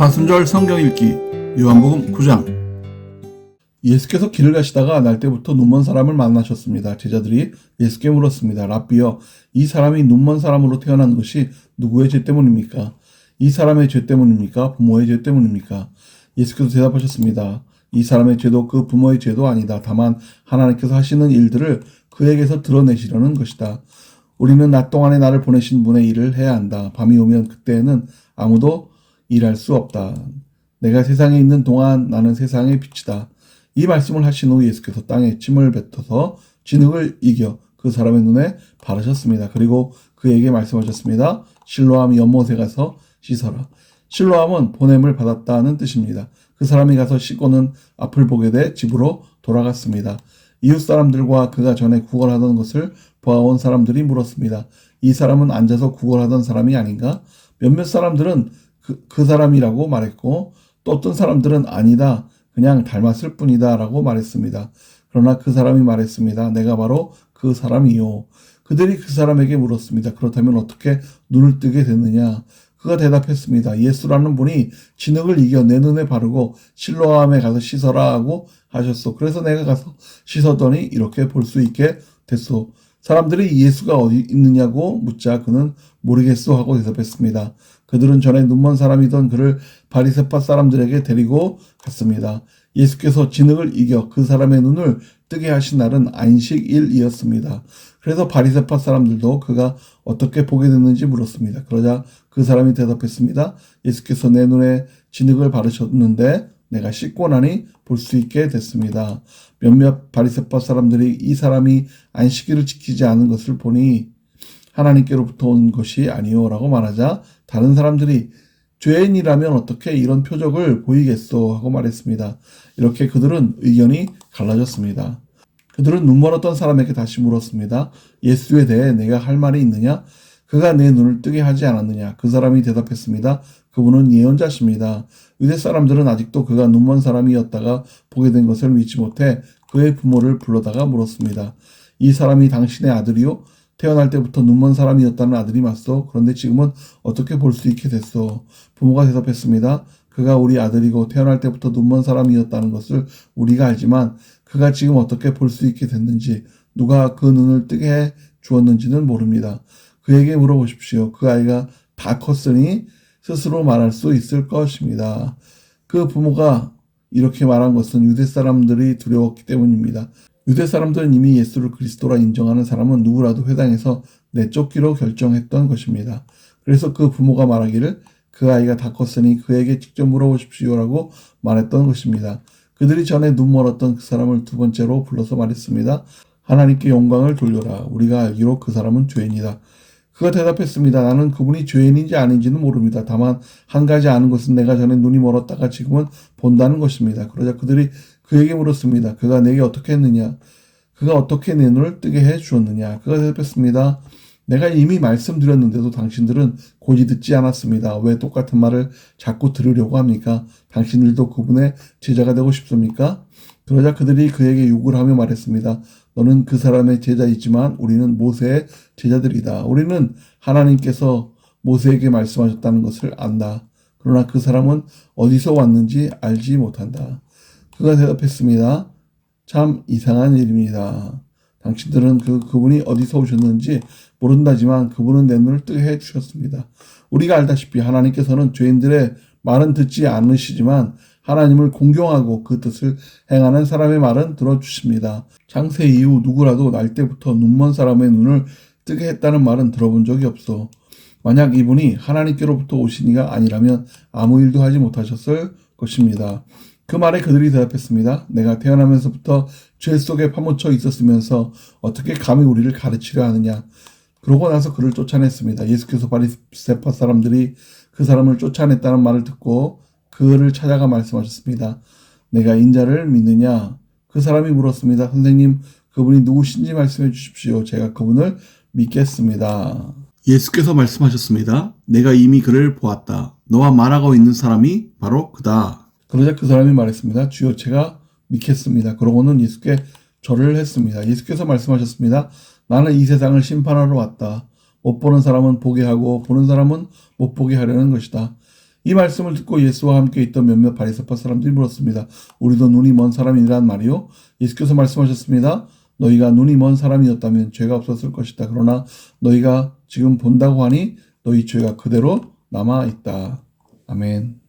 사순절 성경 읽기 요한복음 9장 예수께서 길을 가시다가 날 때부터 눈먼 사람을 만나셨습니다. 제자들이 예수께 물었습니다. 랍비여, 이 사람이 눈먼 사람으로 태어난 것이 누구의 죄 때문입니까? 이 사람의 죄 때문입니까? 부모의 죄 때문입니까? 예수께서 대답하셨습니다. 이 사람의 죄도 그 부모의 죄도 아니다. 다만 하나님께서 하시는 일들을 그에게서 드러내시려는 것이다. 우리는 낮 동안에 나를 보내신 분의 일을 해야 한다. 밤이 오면 그때에는 아무도 일할 수 없다. 내가 세상에 있는 동안 나는 세상의 빛이다. 이 말씀을 하신 후 예수께서 땅에 침을 뱉어서 진흙을 이겨 그 사람의 눈에 바르셨습니다. 그리고 그에게 말씀하셨습니다. 실로암 연못에 가서 씻어라. 실로암은 보냄을 받았다는 뜻입니다. 그 사람이 가서 씻고는 앞을 보게 돼 집으로 돌아갔습니다. 이웃 사람들과 그가 전에 구걸하던 것을 보아온 사람들이 물었습니다. 이 사람은 앉아서 구걸하던 사람이 아닌가? 몇몇 사람들은 그, 그 사람이라고 말했고 또 어떤 사람들은 아니다. 그냥 닮았을 뿐이다. 라고 말했습니다. 그러나 그 사람이 말했습니다. 내가 바로 그 사람이요. 그들이 그 사람에게 물었습니다. 그렇다면 어떻게 눈을 뜨게 됐느냐? 그가 대답했습니다. 예수라는 분이 진흙을 이겨 내 눈에 바르고 실로암에 가서 씻어라 하고 하셨소. 그래서 내가 가서 씻었더니 이렇게 볼 수 있게 됐소. 사람들이 예수가 어디 있느냐고 묻자 그는 모르겠소 하고 대답했습니다. 그들은 전에 눈먼 사람이던 그를 바리새파 사람들에게 데리고 갔습니다. 예수께서 진흙을 이겨 그 사람의 눈을 뜨게 하신 날은 안식일이었습니다. 그래서 바리새파 사람들도 그가 어떻게 보게 됐는지 물었습니다. 그러자 그 사람이 대답했습니다. 예수께서 내 눈에 진흙을 바르셨는데 내가 씻고 나니 볼 수 있게 됐습니다. 몇몇 바리새파 사람들이 이 사람이 안식일을 지키지 않은 것을 보니 하나님께로부터 온 것이 아니오라고 말하자 다른 사람들이 죄인이라면 어떻게 이런 표적을 보이겠소 하고 말했습니다. 이렇게 그들은 의견이 갈라졌습니다. 그들은 눈 멀었던 사람에게 다시 물었습니다. 예수에 대해 내가 할 말이 있느냐? 그가 내 눈을 뜨게 하지 않았느냐? 그 사람이 대답했습니다. 그분은 예언자십니다. 유대 사람들은 아직도 그가 눈먼 사람이었다가 보게 된 것을 믿지 못해 그의 부모를 불러다가 물었습니다. 이 사람이 당신의 아들이요? 태어날 때부터 눈먼 사람이었다는 아들이 맞소. 그런데 지금은 어떻게 볼 수 있게 됐소? 부모가 대답했습니다. 그가 우리 아들이고 태어날 때부터 눈먼 사람이었다는 것을 우리가 알지만 그가 지금 어떻게 볼 수 있게 됐는지 누가 그 눈을 뜨게 해 주었는지는 모릅니다. 그에게 물어보십시오. 그 아이가 다 컸으니 스스로 말할 수 있을 것입니다. 그 부모가 이렇게 말한 것은 유대 사람들이 두려웠기 때문입니다. 유대 사람들은 이미 예수를 그리스도라 인정하는 사람은 누구라도 회당에서 내쫓기로 결정했던 것입니다. 그래서 그 부모가 말하기를 그 아이가 다 컸으니 그에게 직접 물어보십시오라고 말했던 것입니다. 그들이 전에 눈 멀었던 그 사람을 두 번째로 불러서 말했습니다. 하나님께 영광을 돌려라. 우리가 알기로 그 사람은 죄인이다. 그가 대답했습니다. 나는 그분이 죄인인지 아닌지는 모릅니다. 다만 한 가지 아는 것은 내가 전에 눈이 멀었다가 지금은 본다는 것입니다. 그러자 그들이 그에게 물었습니다. 그가 내게 어떻게 했느냐? 그가 어떻게 내 눈을 뜨게 해 주었느냐? 그가 대답했습니다. 내가 이미 말씀드렸는데도 당신들은 고지 듣지 않았습니다. 왜 똑같은 말을 자꾸 들으려고 합니까? 당신들도 그분의 제자가 되고 싶습니까? 그러자 그들이 그에게 욕을 하며 말했습니다. 너는 그 사람의 제자이지만 우리는 모세의 제자들이다. 우리는 하나님께서 모세에게 말씀하셨다는 것을 안다. 그러나 그 사람은 어디서 왔는지 알지 못한다. 그가 대답했습니다. 참 이상한 일입니다. 당신들은 그, 그분이 어디서 오셨는지 모른다지만 그분은 내 눈을 뜨게 해 주셨습니다. 우리가 알다시피 하나님께서는 죄인들의 말은 듣지 않으시지만 하나님을 공경하고 그 뜻을 행하는 사람의 말은 들어주십니다. 창세 이후 누구라도 날 때부터 눈먼 사람의 눈을 뜨게 했다는 말은 들어본 적이 없어. 만약 이분이 하나님께로부터 오신 이가 아니라면 아무 일도 하지 못하셨을 것입니다. 그 말에 그들이 대답했습니다. 내가 태어나면서부터 죄 속에 파묻혀 있었으면서 어떻게 감히 우리를 가르치려 하느냐. 그러고 나서 그를 쫓아냈습니다. 예수께서 바리세파 사람들이 그 사람을 쫓아냈다는 말을 듣고 그를 찾아가 말씀하셨습니다. 내가 인자를 믿느냐? 그 사람이 물었습니다. 선생님, 그분이 누구신지 말씀해 주십시오. 제가 그분을 믿겠습니다. 예수께서 말씀하셨습니다. 내가 이미 그를 보았다. 너와 말하고 있는 사람이 바로 그다. 그러자 그 사람이 말했습니다. 주여 제가 믿겠습니다. 그러고는 예수께 절을 했습니다. 예수께서 말씀하셨습니다. 나는 이 세상을 심판하러 왔다. 못 보는 사람은 보게 하고 보는 사람은 못 보게 하려는 것이다. 이 말씀을 듣고 예수와 함께 있던 몇몇 바리새파 사람들이 물었습니다. 우리도 눈이 먼 사람이란 말이요? 예수께서 말씀하셨습니다. 너희가 눈이 먼 사람이었다면 죄가 없었을 것이다. 그러나 너희가 지금 본다고 하니 너희 죄가 그대로 남아 있다. 아멘.